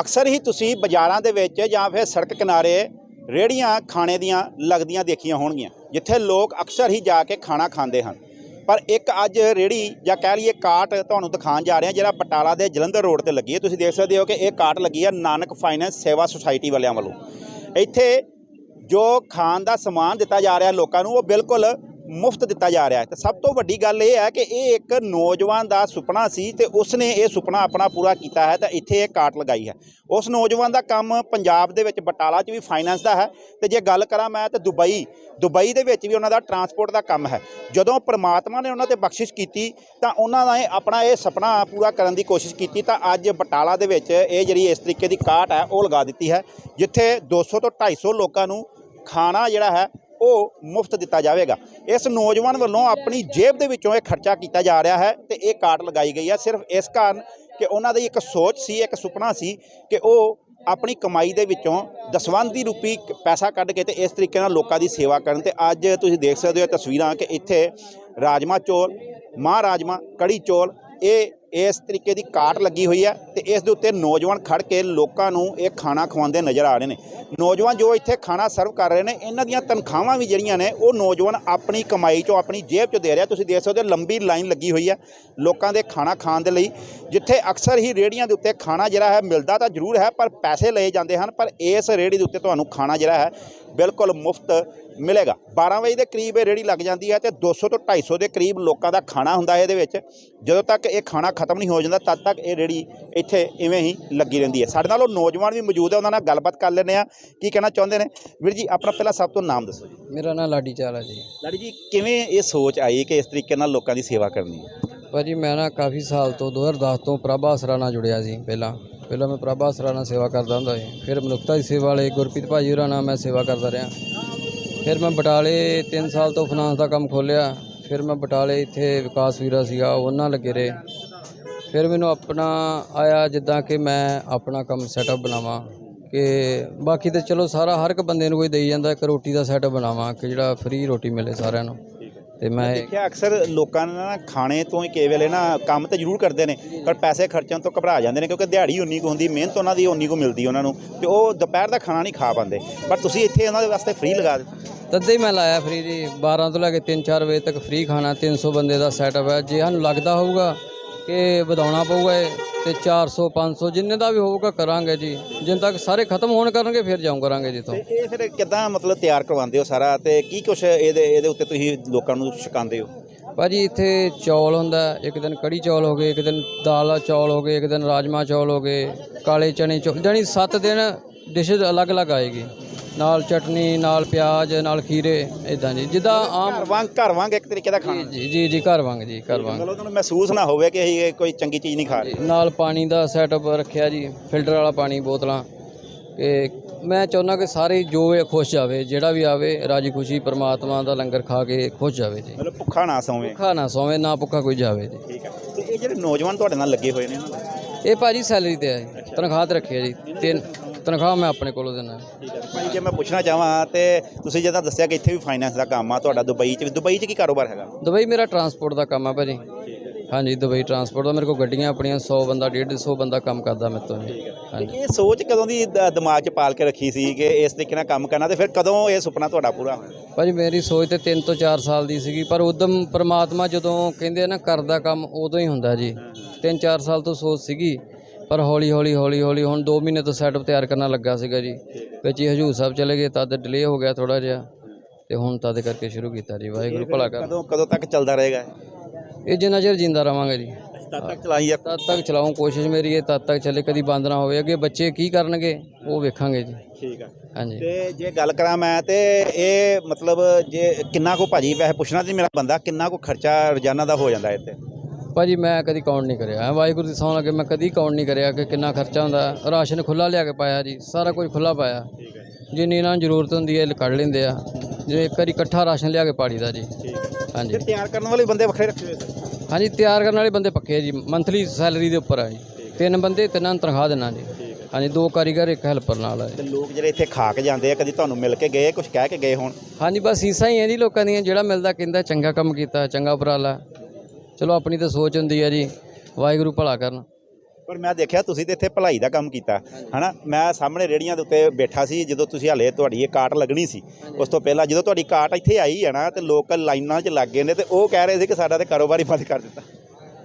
ਅਕਸਰ ਹੀ ਤੁਸੀਂ ਬਾਜ਼ਾਰਾਂ ਦੇ ਵਿੱਚ ਜਾਂ ਫਿਰ ਸੜਕ ਕਿਨਾਰੇ ਰੇੜੀਆਂ ਖਾਣੇ ਦੀਆਂ ਲੱਗਦੀਆਂ ਦੇਖੀਆਂ ਹੋਣਗੀਆਂ, ਜਿੱਥੇ ਲੋਕ ਅਕਸਰ ਹੀ ਜਾ ਕੇ ਖਾਣਾ ਖਾਂਦੇ ਹਨ। ਪਰ ਇੱਕ ਅੱਜ ਰੇੜੀ ਜਾਂ ਕਹਿ ਲਈਏ ਕਾਟ ਤੁਹਾਨੂੰ ਦਿਖਾਉਣ ਜਾ ਰਹੇ ਹਾਂ, ਜਿਹੜਾ ਪਟਾਲਾ ਦੇ ਜਲੰਧਰ ਰੋਡ ਤੇ ਲੱਗੀ ਹੈ। ਤੁਸੀਂ ਦੇਖ ਸਕਦੇ ਹੋ ਕਿ ਇਹ ਕਾਟ ਲੱਗੀ ਹੈ ਨਾਨਕ ਫਾਈਨੈਂਸ ਸੇਵਾ ਸੁਸਾਇਟੀ ਵਾਲਿਆਂ ਵੱਲੋਂ। ਇੱਥੇ ਜੋ ਖਾਣ ਦਾ ਸਮਾਨ ਦਿੱਤਾ ਜਾ ਰਿਹਾ ਲੋਕਾਂ ਨੂੰ, ਉਹ ਬਿਲਕੁਲ ਮੁਫਤ ਦਿੱਤਾ ਜਾ ਰਿਹਾ ਹੈ। ਤੇ ਸਭ ਤੋਂ ਵੱਡੀ ਗੱਲ ਇਹ ਹੈ ਕਿ ਇਹ ਇੱਕ ਨੌਜਵਾਨ ਦਾ ਸੁਪਨਾ ਸੀ ਤੇ ਉਸਨੇ ਇਹ ਸੁਪਨਾ ਆਪਣਾ ਪੂਰਾ ਕੀਤਾ ਹੈ ਤਾਂ ਇੱਥੇ ਇਹ ਕਾਟ ਲਗਾਈ ਹੈ। ਉਸ ਨੌਜਵਾਨ ਦਾ ਕੰਮ ਪੰਜਾਬ ਦੇ ਵਿੱਚ ਬਟਾਲਾ 'ਚ ਵੀ ਫਾਈਨੈਂਸ ਦਾ ਹੈ ਤੇ ਜੇ ਗੱਲ ਕਰਾਂ ਮੈਂ ਤਾਂ ਦੁਬਈ ਦੁਬਈ ਦੇ ਵਿੱਚ ਵੀ ਉਹਨਾਂ ਦਾ ਟਰਾਂਸਪੋਰਟ ਦਾ ਕੰਮ ਹੈ। ਜਦੋਂ ਪ੍ਰਮਾਤਮਾ ਨੇ ਉਹਨਾਂ ਤੇ ਬਖਸ਼ਿਸ਼ ਕੀਤੀ ਤਾਂ ਉਹਨਾਂ ਨੇ ਆਪਣਾ ਇਹ ਸੁਪਨਾ ਪੂਰਾ ਕਰਨ ਦੀ ਕੋਸ਼ਿਸ਼ ਕੀਤੀ ਤਾਂ ਅੱਜ ਬਟਾਲਾ ਦੇ ਵਿੱਚ ਇਹ ਜਿਹੜੀ ਇਸ ਤਰੀਕੇ ਦੀ ਕਾਟ ਹੈ ਉਹ ਲਗਾ ਦਿੱਤੀ ਹੈ, ਜਿੱਥੇ 200 ਤੋਂ 250 ਲੋਕਾਂ ਨੂੰ ਖਾਣਾ ਜਿਹੜਾ ਹੈ ਉਹ ਮੁਫਤ ਦਿੱਤਾ ਜਾਵੇਗਾ। ਇਸ ਨੌਜਵਾਨ ਵੱਲੋਂ ਆਪਣੀ ਜੇਬ ਦੇ ਵਿੱਚੋਂ ਇਹ ਖਰਚਾ ਕੀਤਾ ਜਾ ਰਿਹਾ ਹੈ ਤੇ ਇਹ ਕਾਰਡ ਲਗਾਈ ਗਈ ਹੈ। ਸਿਰਫ ਇਸ ਕਾਰਨ ਕਿ ਉਹਨਾਂ ਦੀ ਇੱਕ ਸੋਚ ਸੀ, ਇੱਕ ਸੁਪਨਾ ਸੀ ਕਿ ਉਹ ਆਪਣੀ ਕਮਾਈ ਦੇ ਵਿੱਚੋਂ ਦਸਵੰਦੀ ਰੂਪੀ ਪੈਸਾ ਕੱਢ ਕੇ ਤੇ ਇਸ ਤਰੀਕੇ ਨਾਲ ਲੋਕਾਂ ਦੀ ਸੇਵਾ ਕਰਨ ਤੇ ਅੱਜ ਤੁਸੀਂ ਦੇਖ ਸਕਦੇ ਹੋ ਤਸਵੀਰਾਂ ਕਿ ਇੱਥੇ ਰਾਜਮਾ ਚੌਲ, ਮਾਂ ਰਾਜਮਾ, ਕੜੀ ਚੌਲ, ਇਹ ਇਸ ਤਰੀਕੇ ਦੀ ਕਾਟ ਲੱਗੀ ਹੋਈ ਹੈ ਤੇ ਇਸ ਦੇ ਉੱਤੇ ਨੌਜਵਾਨ ਖੜ ਕੇ ਲੋਕਾਂ ਨੂੰ ਇਹ ਖਾਣਾ ਖਵਾਉਂਦੇ ਨਜ਼ਰ ਆ ਰਹੇ ਨੇ। ਨੌਜਵਾਨ ਜੋ ਇੱਥੇ ਖਾਣਾ ਸਰਵ ਕਰ ਰਹੇ ਨੇ, ਇਹਨਾਂ ਦੀਆਂ ਤਨਖਾਹਾਂ ਵੀ ਜਿਹੜੀਆਂ ਨੇ, ਉਹ ਨੌਜਵਾਨ ਆਪਣੀ ਕਮਾਈ ਚੋਂ ਆਪਣੀ ਜੇਬ ਚੋਂ ਦੇ ਰਿਹਾ। ਤੁਸੀਂ ਦੇਖ ਸਕਦੇ ਹੋ, ਲੰਬੀ ਲਾਈਨ ਲੱਗੀ ਹੋਈ ਹੈ ਲੋਕਾਂ ਦੇ ਖਾਣਾ ਖਾਣ ਦੇ ਲਈ, ਜਿੱਥੇ ਅਕਸਰ ਹੀ ਰੇੜੀਆਂ ਦੇ ਉੱਤੇ ਖਾਣਾ ਜਿਹੜਾ ਹੈ ਮਿਲਦਾ ਤਾਂ ਜ਼ਰੂਰ ਹੈ, ਪਰ ਪੈਸੇ ਲਏ ਜਾਂਦੇ ਹਨ, ਪਰ ਇਸ ਰੇੜੀ ਦੇ ਉੱਤੇ ਤੁਹਾਨੂੰ ਖਾਣਾ ਜਿਹੜਾ ਹੈ ਬਿਲਕੁਲ ਮੁਫਤ ਮਿਲੇਗਾ। 12 ਵਜੇ ਦੇ ਕਰੀਬ ਇਹ ਰੇੜੀ ਲੱਗ ਜਾਂਦੀ ਹੈ ਤੇ 200 ਤੋਂ 250 ਦੇ ਕਰੀਬ ਲੋਕਾਂ ਦਾ ਖਾਣਾ ਹੁੰਦਾ ਹੈ ਇਹਦੇ ਵਿੱਚ। ਜਦੋਂ ਤੱਕ ਇਹ ਖਾਣਾ ਖਤਮ ਨਹੀਂ ਹੋ ਜਾਂਦਾ ਤਦ ਤੱਕ ਇਹ ਰੇੜੀ ਇੱਥੇ ਇਵੇਂ ਹੀ ਲੱਗੀ ਰਹਿੰਦੀ ਹੈ। ਸਾਡੇ ਨਾਲ ਉਹ ਨੌਜਵਾਨ ਵੀ ਮੌਜੂਦ ਹੈ ਉਹਨਾਂ ਨਾਲ ਗੱਲਬਾਤ ਕਰ ਲੈਂਦੇ ਆ ਕੀ ਕਹਿਣਾ ਚਾਹੁੰਦੇ ਨੇ? ਵੀਰ ਜੀ ਆਪਣਾ ਪਹਿਲਾਂ ਸਭ ਤੋਂ ਨਾਮ ਦੱਸੋ ਜੀ। ਮੇਰਾ ਨਾਮ ਲਾਡੀ ਚਾਲ ਜੀ। ਲਾੜੀ ਜੀ ਕਿਵੇਂ ਇਹ ਸੋਚ ਆਈ ਕਿ ਇਸ ਤਰੀਕੇ ਨਾਲ ਲੋਕਾਂ ਦੀ ਸੇਵਾ ਕਰਨੀ ਹੈ? ਭਾਜੀ ਮੈਂ ਨਾ ਕਾਫੀ ਸਾਲ ਤੋਂ 2010 ਤੋਂ ਪ੍ਰਭਾ ਆਸਰਾ ਨਾਲ ਜੁੜਿਆ ਸੀ ਪਹਿਲਾਂ। ਪਹਿਲਾਂ ਮੈਂ ਪ੍ਰਭਾ ਆਸਰਾ ਨਾਲ ਸੇਵਾ ਕਰਦਾ ਹੁੰਦਾ ਸੀ, ਫਿਰ ਮਨੁੱਖਤਾ ਦੀ ਸੇਵਾ ਵਾਲੇ ਗੁਰਪ੍ਰੀਤ ਭਾਜੀ ਹੋਰਾਂ ਨਾਲ ਮੈਂ ਸੇਵਾ ਕਰਦਾ ਰਿਹਾ। ਫਿਰ ਮੈਂ ਬਟਾਲੇ 3 ਸਾਲ ਤੋਂ ਫਾਈਨਾਂਸ ਦਾ ਕੰਮ ਖੋਲ੍ਹਿਆ, ਫਿਰ ਮੈਂ ਬਟਾਲੇ ਇੱਥੇ ਵਿਕਾਸ ਵੀਰਾ ਸੀਗਾ, ਉਹਨਾਂ ਲੱਗੇ ਰਹੇ। ਫਿਰ ਮੈਨੂੰ ਆਪਣਾ ਆਇਆ ਜਿੱਦਾਂ ਕਿ ਮੈਂ ਆਪਣਾ ਕੰਮ ਸੈਟਅਪ ਬਣਾਵਾਂ, ਕਿ ਬਾਕੀ ਤੇ ਚਲੋ ਸਾਰਾ ਹਰ ਇੱਕ ਬੰਦੇ ਨੂੰ ਕੋਈ ਦੇਈ ਜਾਂਦਾ, ਇੱਕ ਰੋਟੀ ਦਾ ਸੈਟਅਪ ਬਣਾਵਾਂ, ਕਿ ਜਿਹੜਾ ਫ੍ਰੀ ਰੋਟੀ ਮਿਲੇ ਸਾਰਿਆਂ ਨੂੰ। ਤੇ ਮੈਂ ਦੇਖਿਆ ਅਕਸਰ ਲੋਕਾਂ ਨੇ ਨਾ ਖਾਣੇ ਤੋਂ ਹੀ ਕਈ ਵੇਲੇ ਨਾ ਕੰਮ ਤੇ ਜ਼ਰੂਰ ਕਰਦੇ ਨੇ ਪਰ ਪੈਸੇ ਖਰਚਣ ਤੋਂ ਘਬਰਾ ਜਾਂਦੇ ਨੇ ਕਿਉਂਕਿ ਦਿਹਾੜੀ ਉਨੀ ਕੁ ਹੁੰਦੀ ਮਿਹਨਤ ਉਹਨਾਂ ਦੀ ਉਨੀ ਕੁ ਮਿਲਦੀ ਉਹਨਾਂ ਨੂੰ ਤੇ ਉਹ ਦੁਪਹਿਰ ਦਾ ਖਾਣਾ ਨਹੀਂ ਖਾ ਪਾਉਂਦੇ। ਪਰ ਤੁਸੀਂ ਇੱਥੇ ਉਹਨਾਂ ਦੇ ਵਾਸਤੇ ਫ੍ਰੀ ਲਗਾ ਦਿੱਤਾ ਤਦੇ ਹੀ ਮੈਂ ਲਾਇਆ ਫ੍ਰੀ ਜੀ 12 ਤੋਂ ਲੈ ਕੇ 3-4 ਵਜੇ ਤੱਕ ਫ੍ਰੀ ਖਾਣਾ 300 ਬੰਦੇ ਦਾ ਸੈਟਅਪ ਹੈ। ਜੇ ਸਾਨੂੰ ਲੱਗਦਾ ਹੋਊਗਾ ਕਿ ਵਧਾਉਣਾ ਪਊਗਾ ਇਹ ਤੇ 400 500 ਜਿੰਨੇ ਦਾ ਵੀ ਹੋਊਗਾ ਕਰਾਂਗੇ ਜੀ। ਜਿੰਨ ਤੱਕ ਸਾਰੇ ਖਤਮ ਹੋਣ ਕਰਨਗੇ ਫਿਰ ਜਾਉਂ ਕਰਾਂਗੇ ਜੀ ਤੋਂ ਤੇ ਇਹ ਫਿਰ ਕਿਦਾਂ ਮਤਲਬ ਤਿਆਰ ਕਰਵਾਉਂਦੇ ਹੋ ਸਾਰਾ ਤੇ ਕੀ ਕੁਛ ਇਹਦੇ ਇਹਦੇ ਉੱਤੇ ਤੁਸੀਂ ਲੋਕਾਂ ਨੂੰ ਛਕਾਉਂਦੇ ਹੋ? ਭਾਜੀ ਇੱਥੇ ਚੌਲ ਹੁੰਦਾ। ਇੱਕ ਦਿਨ ਕੜੀ ਚੌਲ ਹੋ ਗਏ ਇੱਕ ਦਿਨ ਦਾਲ ਚੌਲ ਹੋ ਗਏ ਇੱਕ ਦਿਨ ਰਾਜਮਾ ਚੌਲ ਹੋ ਗਏ ਕਾਲੇ ਚਨੇ ਚੌਲ ਜਾਣੀ 7 ਦਿਨ ਡਿਸ਼ਜ਼ ਅਲੱਗ-ਅਲੱਗ ਆਏਗੀ। ਨਾਲ ਚਟਨੀ ਨਾਲ ਪਿਆਜ਼ ਨਾਲ ਖੀਰੇ ਇਦਾਂ ਜੀ। ਜਿੱਦਾਂ ਆਮ ਘਰ ਵਾਂਗ ਘਰ ਵਾਂਗ ਇੱਕ ਤਰੀਕੇ ਦਾ ਖਾਣਾ। ਜੀ ਜੀ ਜੀ ਘਰ ਵਾਂਗ ਜੀ ਘਰ ਵਾਂਗ। ਮਤਲਬ ਤੁਹਾਨੂੰ ਮਹਿਸੂਸ ਨਾ ਹੋਵੇ ਕਿ ਅਸੀਂ ਇਹ ਕੋਈ ਚੰਗੀ ਚੀਜ਼ ਨਹੀਂ ਖਾ ਰਹੇ। ਨਾਲ ਪਾਣੀ ਦਾ ਸੈਟਅਪ ਰੱਖਿਆ ਜੀ ਫਿਲਟਰ ਵਾਲਾ ਪਾਣੀ ਬੋਤਲਾਂ। ਕਿ ਮੈਂ ਚਾਹੁੰਦਾ ਕਿ ਸਾਰੇ ਜੋ ਇਹ ਖੁਸ਼ ਜਾਵੇ ਜਿਹੜਾ ਵੀ ਆਵੇ ਰਾਜੀ ਖੁਸ਼ੀ ਪ੍ਰਮਾਤਮਾ ਦਾ ਲੰਗਰ ਖਾ ਕੇ ਖੁਸ਼ ਜਾਵੇ ਜੀ। ਮਤਲਬ ਭੁੱਖਾ ਨਾ ਸੌਵੇਂ। ਭੁੱਖਾ ਨਾ ਸੋਵੇ ਨਾ ਭੁੱਖਾ ਕੋਈ ਜਾਵੇ ਜੀ। ਠੀਕ ਹੈ। ਤੇ ਇਹ ਜਿਹੜੇ ਨੌਜਵਾਨ ਤੁਹਾਡੇ ਨਾਲ ਲੱਗੇ ਹੋਏ ਨੇ ਇਹ ਭਾਜੀ ਸੈਲਰੀ ਤੇ ਹੈ। ਤਨਖਾਹ ਤੇ ਰੱਖੀ ਹੈ ਜੀ ਤਿੰਨ ਤਨਖਾਹ ਮੈਂ ਆਪਣੇ ਕੋਲੋਂ ਦਿੰਦਾ। ਠੀਕ ਹੈ। ਭਾਈ ਜੇ ਮੈਂ ਪੁੱਛਣਾ ਚਾਹਾਂ ਤੇ ਤੁਸੀਂ ਜਦੋਂ ਦੱਸਿਆ ਕਿ ਇੱਥੇ ਵੀ ਫਾਈਨੈਂਸ ਦਾ ਕੰਮ ਆ ਤੁਹਾਡਾ ਦੁਬਈ 'ਚ ਦੁਬਈ 'ਚ ਕੀ ਕਾਰੋਬਾਰ ਹੈਗਾ? ਦੁਬਈ ਮੇਰਾ ਟਰਾਂਸਪੋਰਟ ਦਾ ਕੰਮ ਹੈ ਭਾਜੀ। ਹਾਂਜੀ ਦੁਬਈ ਟਰਾਂਸਪੋਰਟ ਦਾ ਮੇਰੇ ਕੋਲ ਗੱਡੀਆਂ ਆਪਣੀਆਂ 100 ਬੰਦਾ 150 ਬੰਦਾ ਕੰਮ ਕਰਦਾ ਮੇਰੇ ਤੋਂ ਹਾਂਜੀ। ਇਹ ਸੋਚ ਕਦੋਂ ਦੀ ਦ- ਦਿਮਾਗ 'ਚ ਪਾਲ ਕੇ ਰੱਖੀ ਸੀ ਕਿ ਇਸ ਤਰੀਕੇ ਨਾਲ ਕੰਮ ਕਰਨਾ ਤੇ ਫਿਰ ਕਦੋਂ ਇਹ ਸੁਪਨਾ ਤੁਹਾਡਾ ਪੂਰਾ ਹੋਇਆ? ਭਾਜੀ ਮੇਰੀ ਸੋਚ ਤੇ 3 ਤੋਂ 4 ਸਾਲ ਦੀ ਸੀਗੀ ਪਰ ਉਦਮ ਪ੍ਰਮਾਤਮਾ ਜਦੋਂ ਕਹਿੰਦੇ ਆ ਨਾ ਕਰਦਾ ਕੰਮ ਉਦੋਂ ਹੀ ਹੁੰਦਾ ਜੀ। 3-4 ਸਾਲ ਤੋਂ ਸੋਚ ਸੀਗੀ। ਪਰ ਹੌਲੀ ਹੌਲੀ ਹੌਲੀ ਹੌਲੀ ਹੁਣ 2 ਮਹੀਨੇ ਤੋਂ ਸੈਟਅਪ ਤਿਆਰ ਕਰਨਾ ਲੱਗਾ ਸੀਗਾ ਜੀ। ਵਿੱਚ ਹੀ ਹਜੂਰ ਸਾਹਿਬ ਚਲੇ ਗਏ ਤਦ ਡਿਲੇ ਹੋ ਗਿਆ ਥੋੜਾ ਜਿਹਾ। ਤੇ ਹੁਣ ਤਦ ਕਰਕੇ ਸ਼ੁਰੂ ਕੀਤਾ ਜੀ ਵਾਹਿਗੁਰੂ ਭਲਾ ਕਰ। ਕਦੋਂ ਕਦੋਂ ਤੱਕ ਚੱਲਦਾ ਰਹੇਗਾ ਇਹ? ਜਿੰਨਾ ਚਿਰ ਜਿੰਦਾ ਰਵਾਂਗੇ ਜੀ। ਤਦ ਤੱਕ ਚਲਾਈ ਆ? ਤਦ ਤੱਕ ਚਲਾਉਂ ਕੋਸ਼ਿਸ਼ ਮੇਰੀ ਇਹ ਤਦ ਤੱਕ ਚੱਲੇ ਕਦੀ ਬੰਦ ਨਾ ਹੋਵੇ। ਅੱਗੇ ਬੱਚੇ ਕੀ ਕਰਨਗੇ ਉਹ ਵੇਖਾਂਗੇ ਜੀ। ਠੀਕ ਆ। ਹਾਂਜੀ। ਤੇ ਜੇ ਗੱਲ ਕਰਾਂ ਮੈਂ ਤੇ ਇਹ ਮਤਲਬ ਜੇ ਕਿੰਨਾ ਕੋ ਭਾਜੀ ਵੈਸੇ ਪੁੱਛਣਾ ਸੀ ਮੇਰਾ ਬੰਦਾ ਕਿੰਨਾ ਕੋ ਖਰਚਾ ਰੋਜ਼ਾਨਾ ਦਾ ਹੋ ਜਾਂਦਾ ਇੱਥੇ? ਭਾਜੀ ਮੈਂ ਕਦੀ ਕਾਊਂਟ ਨਹੀਂ ਕਰਿਆ। ਵਾਹਿਗੁਰੂ ਦੀ ਸੌਂ ਲੱਗੇ ਮੈਂ ਕਦੀ ਕਾਊਂਟ ਨਹੀਂ ਕਰਿਆ ਕਿ ਕਿੰਨਾ ਖਰਚਾ ਹੁੰਦਾ। ਰਾਸ਼ਨ ਖੁੱਲਾ ਲਿਆ ਕੇ ਪਾਇਆ ਜੀ ਸਾਰਾ ਕੁਝ ਖੁੱਲਾ ਪਾਇਆ। ਠੀਕ ਹੈ ਜਿੰਨੀ ਇਹਨਾਂ ਨੂੰ ਜ਼ਰੂਰਤ ਹੁੰਦੀ ਹੈ ਕੱਢ ਲੈਂਦੇ ਆ। ਜੇ ਇੱਕ ਵਾਰੀ ਇਕੱਠਾ ਰਾਸ਼ਨ ਲਿਆ ਕੇ ਪਾੜੀਦਾ ਜੀ। ਠੀਕ ਹੈ। ਹਾਂਜੀ। ਤਿਆਰ ਕਰਨ ਵਾਲੇ ਬੰਦੇ ਵੱਖਰੇ ਰੱਖੇ ਹੋਏ ਸਰ? ਹਾਂਜੀ ਤਿਆਰ ਕਰਨ ਵਾਲੇ ਬੰਦੇ ਪੱਕੇ ਆ ਜੀ। ਮੰਥਲੀ ਸੈਲਰੀ ਦੇ ਉੱਪਰ ਆ ਜੀ। ਤਿੰਨ ਬੰਦੇ ਤਿੰਨਾਂ ਨੂੰ ਤਨਖਾਹ ਦੇਣਾ ਜੀ। ਹੈ ਹਾਂਜੀ ਦੋ ਕਾਰੀਗਰ ਇੱਕ ਹੈਲਪਰ ਨਾਲ ਆ ਜੀ। ਤੇ ਲੋਕ ਜਿਹੜੇ ਇੱਥੇ ਖਾ ਕੇ ਜਾਂਦੇ ਆ ਕਦੀ ਤੁਹਾਨੂੰ ਮਿਲ ਕੇ ਗਏ ਕੁਝ ਕਹਿ ਕੇ ਗਏ ਹੋਣ? ਹਾਂਜੀ ਬਸ ਸੀਸਾਂ ਹੀ ਹੈ ਜੀ ਲੋਕਾਂ ਦੀਆਂ। ਜਿਹੜਾ ਮਿਲਦਾ ਕਹਿੰਦਾ ਚੰਗਾ ਕੰਮ ਕੀਤਾ ਚੰਗਾ ਉਪਰਾਲਾ। ਚਲੋ ਆਪਣੀ ਤਾਂ ਸੋਚ ਹੁੰਦੀ ਹੈ ਜੀ ਵਾਹਿਗੁਰੂ ਭਲਾ ਕਰਨ। ਪਰ ਮੈਂ ਦੇਖਿਆ ਤੁਸੀਂ ਤੇ ਇੱਥੇ ਭਲਾਈ ਦਾ ਕੰਮ ਕੀਤਾ ਹਨਾ? ਮੈਂ ਸਾਹਮਣੇ ਰੇੜੀਆਂ ਦੇ ਉੱਤੇ ਬੈਠਾ ਸੀ ਜਦੋਂ ਤੁਸੀਂ ਹਲੇ ਤੁਹਾਡੀ ਇਹ ਕਾਟ ਲੱਗਣੀ ਸੀ ਉਸ ਤੋਂ ਪਹਿਲਾਂ ਜਦੋਂ ਤੁਹਾਡੀ ਕਾਟ ਇੱਥੇ ਆਈ ਹੈ ਨਾ ਤੇ ਲੋਕ ਲਾਈਨਾਂ 'ਚ ਲੱਗ ਗਏ ਨੇ ਤੇ ਉਹ ਕਹਿ ਰਹੇ ਸੀ ਕਿ ਸਾਡਾ ਤੇ ਕਾਰੋਬਾਰ ਹੀ ਬੰਦ ਕਰ ਦਿੱਤਾ।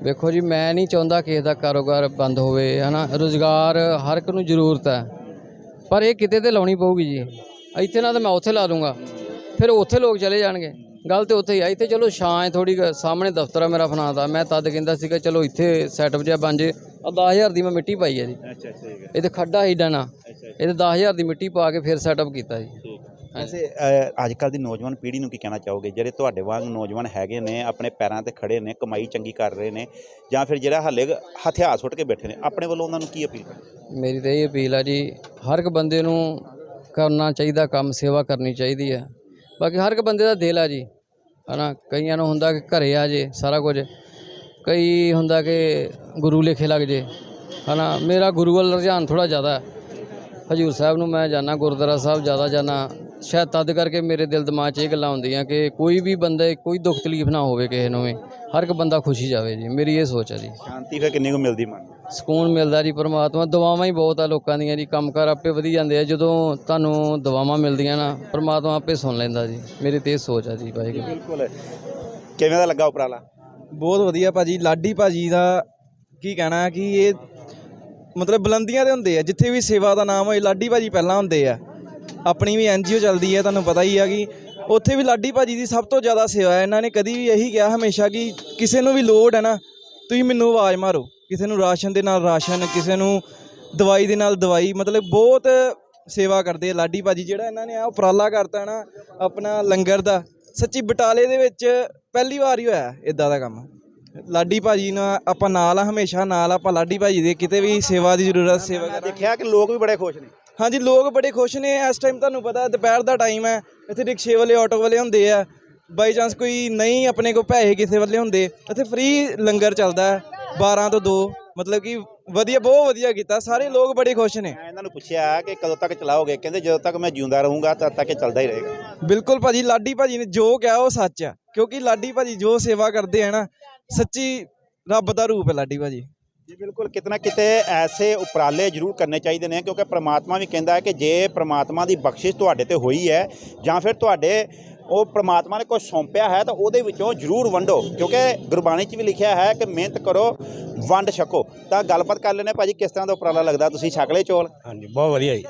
ਵੇਖੋ ਜੀ ਮੈਂ ਨਹੀਂ ਚਾਹੁੰਦਾ ਕਿਸੇ ਦਾ ਕਾਰੋਬਾਰ ਬੰਦ ਹੋਵੇ ਹਨਾ? ਰੋਜ਼ਗਾਰ ਹਰ ਇੱਕ ਨੂੰ ਜ਼ਰੂਰਤ ਹੈ ਪਰ ਇਹ ਕਿਤੇ ਤੇ ਲਾਉਣੀ ਪਊਗੀ ਜੀ। ਇੱਥੇ ਨਾ ਤਾਂ ਮੈਂ ਉੱਥੇ ਲਾ ਦੂੰਗਾ ਫਿਰ ਉੱਥੇ ਲੋਕ ਚਲੇ ਜਾਣਗੇ। ਗੱਲ ਤੇ ਉੱਥੇ ਹੀ ਆ ਇੱਥੇ ਚਲੋ ਛਾਂ ਹੈ ਥੋੜੀ ਸਾਹਮਣੇ ਦਫ਼ਤਰ ਆ ਮੇਰਾ ਫਨਾ ਦਾ ਮੈਂ ਤਦ ਕਹਿੰਦਾ ਸੀਗਾ ਚਲੋ ਇੱਥੇ ਸੈਟਅਪ ਜਿਹਾ ਬਣ ਜੇ। ਆ 10000 ਦੀ ਮੈਂ ਮਿੱਟੀ ਪਾਈ ਹੈ ਜੀ। ਅੱਛਾ ਠੀਕ ਹੈ। ਇਹ ਤੇ ਖੱਡਾ ਹੀ ਡਾਣਾ ਅੱਛਾ ਇਹ ਤੇ 10000 ਦੀ ਮਿੱਟੀ ਪਾ ਕੇ ਫਿਰ ਸੈਟਅਪ ਕੀਤਾ ਜੀ। ਵੈਸੇ ਅੱਜ ਕੱਲ ਦੀ ਨੌਜਵਾਨ ਪੀੜ੍ਹੀ ਨੂੰ ਕੀ ਕਹਿਣਾ ਚਾਹੋਗੇ? ਜਿਹੜੇ ਤੁਹਾਡੇ ਵਾਂਗ ਨੌਜਵਾਨ ਹੈਗੇ ਨੇ ਆਪਣੇ ਪੈਰਾਂ ਤੇ ਖੜੇ ਨੇ ਕਮਾਈ ਚੰਗੀ ਕਰ ਰਹੇ ਨੇ ਜਾਂ ਫਿਰ ਜਿਹੜਾ ਹੱਲੇ ਹਥਿਆਰ ਸੁੱਟ ਕੇ ਬੈਠੇ ਨੇ ਆਪਣੇ ਵੱਲੋਂ ਉਹਨਾਂ ਨੂੰ ਕੀ ਅਪੀਲ ਮੇਰੀ ਤਾਂ ਇਹ ਅਪੀਲ ਆ ਜੀ ਹਰ ਇੱਕ ਬੰਦੇ ਨੂੰ ਕਰਨਾ ਚਾਹੀਦਾ ਕੰਮ ਸੇਵਾ ਕਰਨੀ ਚਾਹੀਦੀ ਹੈ। ਬਾਕੀ ਹਰ ਇੱਕ ਬੰਦੇ ਦਾ ਦਿਲ ਆ ਜੀ। ਹਨਾ, ਕਈਆਂ ਨੂੰ ਹੁੰਦਾ ਕਿ ਘਰੇ ਆ ਜੇ ਸਾਰਾ ਕੁਝ। ਕਈ ਹੁੰਦਾ ਕਿ ਗੁਰੂ ਲੇਖੇ ਲੱਗ ਜੇ। ਹਨਾ, ਮੇਰਾ ਗੁਰੂ ਵੱਲ ਰੁਝਾਨ ਥੋੜਾ ਜ਼ਿਆਦਾ ਹਜੂਰ ਸਾਹਿਬ ਨੂੰ ਮੈਂ ਜਾਣਾ ਗੁਰਦੁਆਰਾ ਸਾਹਿਬ ਜ਼ਿਆਦਾ ਜਾਣਾ ਸ਼ਾਇਦ ਤਦ ਕਰਕੇ ਮੇਰੇ ਦਿਲ ਦਿਮਾਗ 'ਚ ਇਹ ਗੱਲਾਂ ਹੁੰਦੀਆਂ ਕਿ ਕੋਈ ਵੀ ਬੰਦੇ, ਕੋਈ ਦੁੱਖ ਤਕਲੀਫ ਨਾ ਹੋਵੇ ਕਿਸੇ ਨੂੰ ਵੀ। ਹਰ ਇੱਕ ਬੰਦਾ ਖੁਸ਼ੀ ਜਾਵੇ ਜੀ। ਮੇਰੀ ਇਹ ਸੋਚ ਹੈ ਜੀ। ਸ਼ਾਂਤੀ ਫਿਰ ਕਿੰਨੀ ਕੁ ਮਿਲਦੀ ਮਨ ਸਕੂਨ ਮਿਲਦਾ ਜੀ ਪਰਮਾਤਮਾ ਦੁਆਵਾਂ ਹੀ ਬਹੁਤ ਆ ਲੋਕਾਂ ਦੀਆਂ ਜੀ ਕੰਮਕਾਰ ਆਪੇ ਵਧੀ ਜਾਂਦੇ ਆ ਜਦੋਂ ਤੁਹਾਨੂੰ ਦੁਆਵਾਂ ਮਿਲਦੀਆਂ ਨਾ ਪਰਮਾਤਮਾ ਆਪੇ ਸੁਣ ਲੈਂਦਾ ਜੀ ਮੇਰੀ ਤੇ ਇਹ ਸੋਚ ਆ ਜੀ ਵਾਹਿਗੁਰੂ। ਬਿਲਕੁਲ। ਕਿਵੇਂ ਦਾ ਲੱਗਾ ਉਪਰਾਲਾ? ਬਹੁਤ ਵਧੀਆ ਭਾਜੀ ਲਾਡੀ ਭਾਜੀ ਦਾ ਕੀ ਕਹਿਣਾ ਹੈ ਕਿ ਇਹ ਮਤਲਬ ਬੁਲੰਦੀਆਂ ਦੇ ਹੁੰਦੇ ਆ ਜਿੱਥੇ ਵੀ ਸੇਵਾ ਦਾ ਨਾਮ ਹੋਏ ਲਾਡੀ ਭਾਜੀ ਪਹਿਲਾਂ ਹੁੰਦੇ ਆ। ਆਪਣੀ ਵੀ ਐਨਜੀਓ ਚੱਲਦੀ ਹੈ ਤੁਹਾਨੂੰ ਪਤਾ ਹੀ ਆ ਕਿ ਉੱਥੇ ਵੀ ਲਾਡੀ ਭਾਜੀ ਦੀ ਸਭ ਤੋਂ ਜ਼ਿਆਦਾ ਸੇਵਾ ਹੈ। ਇਹਨਾਂ ਨੇ ਕਦੀ ਵੀ ਇਹੀ ਕਿਹਾ ਹਮੇਸ਼ਾ ਕਿ ਕਿਸੇ ਨੂੰ ਵੀ ਲੋੜ ਹੈ ਨਾ ਤੁਸੀਂ ਮੈਨੂੰ ਆਵਾਜ਼ ਮਾਰੋ। ਕਿਸੇ ਨੂੰ ਰਾਸ਼ਨ ਦੇ ਨਾਲ ਰਾਸ਼ਨ ਕਿਸੇ ਨੂੰ ਦਵਾਈ ਦੇ ਨਾਲ ਦਵਾਈ ਮਤਲਬ ਬਹੁਤ ਸੇਵਾ ਕਰਦੇ ਆ ਲਾਡੀ ਭਾਜੀ ਜਿਹੜਾ ਇਹਨਾਂ ਨੇ ਆ ਉਪਰਾਲਾ ਕਰਤਾ ਨਾ ਆਪਣਾ ਲੰਗਰ ਦਾ। ਸੱਚੀ ਬਟਾਲੇ ਦੇ ਵਿੱਚ ਪਹਿਲੀ ਵਾਰ ਹੀ ਹੋਇਆ ਇਦਾਂ ਦਾ ਕੰਮ। ਲਾਡੀ ਭਾਜੀ ਨਾਲ ਆਪਾਂ ਨਾਲ ਆ ਹਮੇਸ਼ਾ ਨਾਲ ਆਪਾਂ ਲਾਡੀ ਭਾਜੀ ਦੇ ਕਿਤੇ ਵੀ ਸੇਵਾ ਦੀ ਜ਼ਰੂਰਤ ਸੇਵਾ ਮੈਂ ਕਰਾਂਗੇ। ਦੇਖਿਆ ਕਿ ਲੋਕ ਵੀ ਬੜੇ ਖੁਸ਼ ਨੇ। ਹਾਂਜੀ ਲੋਕ ਬੜੇ ਖੁਸ਼ ਨੇ। ਇਸ ਟਾਈਮ ਤੁਹਾਨੂੰ ਪਤਾ ਦੁਪਹਿਰ ਦਾ ਟਾਈਮ ਹੈ ਇੱਥੇ ਰਿਕਸ਼ੇ ਵਾਲੇ ਆਟੋ ਵਾਲੇ ਹੁੰਦੇ ਆ। ਬਾਈ ਚਾਂਸ ਕੋਈ ਨਹੀਂ ਆਪਣੇ ਕੋਲ ਪੈਸੇ ਕਿਸੇ ਵੱਲੇ ਹੁੰਦੇ ਇੱਥੇ ਫ੍ਰੀ ਲੰਗਰ ਚੱਲਦਾ ਹੈ। 12 ਤੋਂ 2 ਮਤਲਬ ਕਿ ਵਧੀਆ ਬਹੁਤ ਵਧੀਆ ਕੀਤਾ। ਸਾਰੇ ਲੋਕ ਬੜੇ ਖੁਸ਼ ਨੇ। ਮੈਂ ਇਹਨਾਂ ਨੂੰ ਪੁੱਛਿਆ ਕਿ ਕਦੋਂ ਤੱਕ ਚਲਾਓਗੇ? ਕਹਿੰਦੇ ਜਦੋਂ ਤੱਕ ਮੈਂ ਜਿਉਂਦਾ ਰਹੂੰਗਾ ਤਦ ਤੱਕ ਇਹ ਚੱਲਦਾ ਹੀ ਰਹੇਗਾ। ਬਿਲਕੁਲ ਭਾਜੀ ਲਾਡੀ ਭਾਜੀ ਨੇ ਜੋ ਕਿਹਾ ਉਹ ਸੱਚ ਆ। ਕਿਉਂਕਿ ਲਾਡੀ ਭਾਜੀ ਜੋ ਸੇਵਾ ਕਰਦੇ ਆ ਨਾ ਸੱਚੀ ਰੱਬ ਦਾ ਰੂਪ ਹੈ ਲਾਡੀ ਭਾਜੀ। ਜੀ ਬਿਲਕੁਲ। ਕਿਤਨਾ ਕਿਤੇ ਐਸੇ ਉਪਰਾਲੇ ਜ਼ਰੂਰ ਕਰਨੇ ਚਾਹੀਦੇ ਨੇ ਕਿਉਂਕਿ ਪ੍ਰਮਾਤਮਾ ਵੀ ਕਹਿੰਦਾ ਹੈ ਕਿ ਜੇ ਪ੍ਰਮਾਤਮਾ ਦੀ ਬਖਸ਼ਿਸ਼ ਤੁਹਾਡੇ ਤੇ ਹੋਈ ਹੈ ਜਾਂ ਫਿਰ ਤੁਹਾਡੇ ਉਹ ਪ੍ਰਮਾਤਮਾ ਨੇ ਕੁਝ ਸੌਂਪਿਆ ਹੈ ਤਾਂ ਉਹਦੇ ਵਿੱਚੋਂ ਜ਼ਰੂਰ ਵੰਡੋ ਕਿਉਂਕਿ ਗੁਰਬਾਣੀ 'ਚ ਵੀ ਲਿਖਿਆ ਹੈ ਕਿ ਮਿਹਨਤ ਕਰੋ ਵੰਡ ਛਕੋ। ਤਾਂ ਗੱਲਬਾਤ ਕਰ ਲੈਨੇ ਭਾਜੀ ਕਿਸ ਤਰ੍ਹਾਂ ਦਾ ਉਪਰਾਲਾ ਲੱਗਦਾ? ਤੁਸੀਂ ਛਕ ਲਏ ਚੋਲ? ਹਾਂਜੀ ਬਹੁਤ ਵਧੀਆ ਜੀ।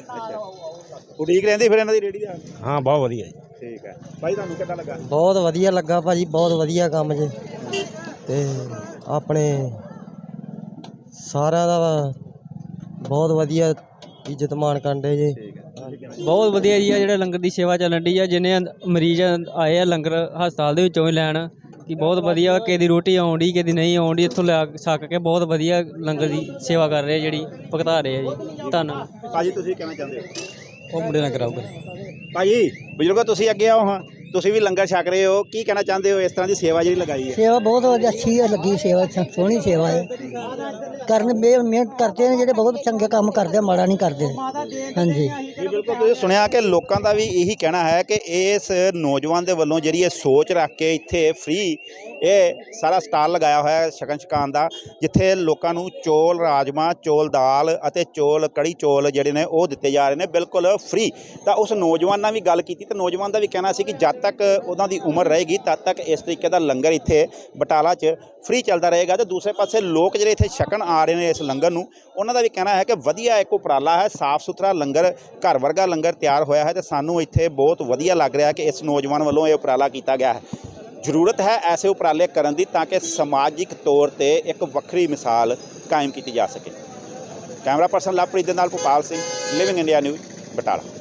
ਉਡੀਕ ਰਹਿੰਦੀ ਫਿਰ ਇਹਨਾਂ ਦੀ ਰੇੜੀ ਦਾ? ਹਾਂ ਬਹੁਤ ਵਧੀਆ ਜੀ। ਠੀਕ ਹੈ। ਭਾਈ ਤੁਹਾਨੂੰ ਕਿੱਦਾਂ ਲੱਗਾ? ਬਹੁਤ ਵਧੀਆ ਲੱਗਾ ਭਾਜੀ ਬਹੁਤ ਵਧੀਆ ਕੰਮ ਜੇ। ਤੇ ਆਪਣੇ ਸਾਰਿਆਂ ਦਾ ਬਹੁਤ ਵਧੀਆ ਇੱਜ਼ਤ ਮਾਣ ਕਰਦੇ ਜੇ। ਬਹੁਤ ਵਧੀਆ ਜੀ ਆ ਜਿਹੜਾ ਲੰਗਰ ਦੀ ਸੇਵਾ ਚੱਲਣ ਦੀ ਆ ਜਿੰਨੇ ਮਰੀਜ਼ ਆਏ ਆ ਲੰਗਰ ਹਸਪਤਾਲ ਦੇ ਵਿੱਚੋਂ ਹੀ ਲੈਣ ਕਿ ਬਹੁਤ ਵਧੀਆ ਕਿਸੇ ਦੀ ਰੋਟੀ ਆਉਣ ਦੀ ਕਿਸੇ ਦੀ ਨਹੀਂ ਆਉਣ ਦੀ ਇੱਥੋਂ ਲਿਆ ਸੱਕ ਕੇ ਬਹੁਤ ਵਧੀਆ ਲੰਗਰ ਦੀ ਸੇਵਾ ਕਰ ਰਹੇ ਜਿਹੜੀ ਭੁਗਤਾ ਰਹੇ ਆ ਜੀ। ਧੰਨਵਾਦ। ਭਾਜੀ ਤੁਸੀਂ ਕਹਿਣਾ ਚਾਹੁੰਦੇ ਹੋ? ਉਹ ਮੁੰਡੇ ਨਾਲ ਕਰਾਊਗਾ ਭਾਜੀ ਬਜ਼ੁਰਗੋ ਤੁਸੀਂ ਅੱਗੇ ਆਓ ਹਾਂ। ਤੁਸੀਂ ਵੀ ਲੰਗਰ ਛਕ ਰਹੇ ਹੋ। ਕੀ ਕਹਿਣਾ ਚਾਹੁੰਦੇ ਹੋ ਇਸ ਤਰ੍ਹਾਂ ਦੀ ਸੇਵਾ ਜਿਹੜੀ ਲਗਾਈ ਹੈ? ਸੇਵਾ ਬਹੁਤ ਵਧੀਆ ਅੱਛੀ ਹੈ ਲੱਗੀ ਸੇਵਾ ਸੋਹਣੀ ਸੇਵਾ ਹੈ। ਕਰਨ ਮਿਹਨਤ ਕਰਦੇ ਨੇ ਜਿਹੜੇ ਬਹੁਤ ਚੰਗੇ ਕੰਮ ਕਰਦੇ ਆ, ਮਾੜਾ ਨਹੀਂ ਕਰਦੇ। ਹਾਂਜੀ। ਜੀ ਬਿਲਕੁਲ ਤੁਸੀਂ ਸੁਣਿਆ ਕਿ ਲੋਕਾਂ ਦਾ ਵੀ ਇਹੀ ਕਹਿਣਾ ਹੈ ਕਿ ਇਸ ਨੌਜਵਾਨ ਦੇ ਵੱਲੋਂ ਜਿਹੜੀ ਇਹ ਸੋਚ ਰੱਖ ਕੇ ਇੱਥੇ ਫ੍ਰੀ ਇਹ ਸਾਰਾ ਸਟਾਲ ਲਗਾਇਆ ਹੋਇਆ ਹੈ ਸ਼ਗਨ ਛਕਾਉਣ ਦਾ ਜਿੱਥੇ ਲੋਕਾਂ ਨੂੰ ਚੋਲ ਰਾਜਮਾ ਚੋਲ ਦਾਲ ਅਤੇ ਚੋਲ ਕੜੀ ਚੋਲ ਜਿਹੜੇ ਨੇ ਉਹ ਦਿੱਤੇ ਜਾ ਰਹੇ ਨੇ ਬਿਲਕੁਲ ਫ੍ਰੀ ਤਾਂ ਉਸ ਨੌਜਵਾਨ ਨਾਲ ਵੀ ਗੱਲ ਕੀਤੀ ਤਾਂ ਨੌਜਵਾਨ ਦਾ ਵੀ ਕਹਿਣਾ ਸੀ ਕਿ ਜਦ ਤੱਕ ਉਹਨਾਂ ਦੀ ਉਮਰ ਰਹੇਗੀ ਤਦ ਤੱਕ ਇਸ ਤਰੀਕੇ ਦਾ ਲੰਗਰ ਇੱਥੇ ਬਟਾਲਾ 'ਚ ਫ੍ਰੀ ਚੱਲਦਾ ਰਹੇਗਾ। ਤੇ ਦੂਸਰੇ ਪਾਸੇ ਲੋਕ ਜਿਹੜੇ ਇੱਥੇ ਛਕਣ ਆ ਰਹੇ ਨੇ ਇਸ ਲੰਗਰ ਨੂੰ ਉਹਨਾਂ ਦਾ ਵੀ ਕਹਿਣਾ ਹੈ ਕਿ ਵਧੀਆ ਇੱਕ ਉਪਰਾਲਾ ਹੈ ਸਾਫ਼ ਸੁਥਰਾ ਲੰਗਰ ਘਰ ਵਰਗਾ ਲੰਗਰ ਤਿਆਰ ਹੋਇਆ ਹੈ ਤੇ ਸਾਨੂੰ ਇੱਥੇ ਬਹੁਤ ਵਧੀਆ ਲੱਗ ਰਿਹਾ ਕਿ ਇਸ ਨੌਜਵਾਨ ਵੱਲੋਂ ਇਹ ਉਪਰਾਲਾ ਕੀਤਾ ਗਿਆ ਹੈ। ਜ਼ਰੂਰਤ ਹੈ ਐਸੇ ਉਪਰਾਲੇ ਕਰਨ ਦੀ ਤਾਂ ਕਿ ਸਮਾਜਿਕ ਤੌਰ ਤੇ ਇੱਕ ਵੱਖਰੀ ਮਿਸਾਲ ਕਾਇਮ ਕੀਤੀ ਜਾ ਸਕੇ। ਕੈਮਰਾ ਪਰਸਨ ਲਵਪ੍ਰੀਤ ਦੇ ਨਾਲ Bhopal Singh living India news Batala.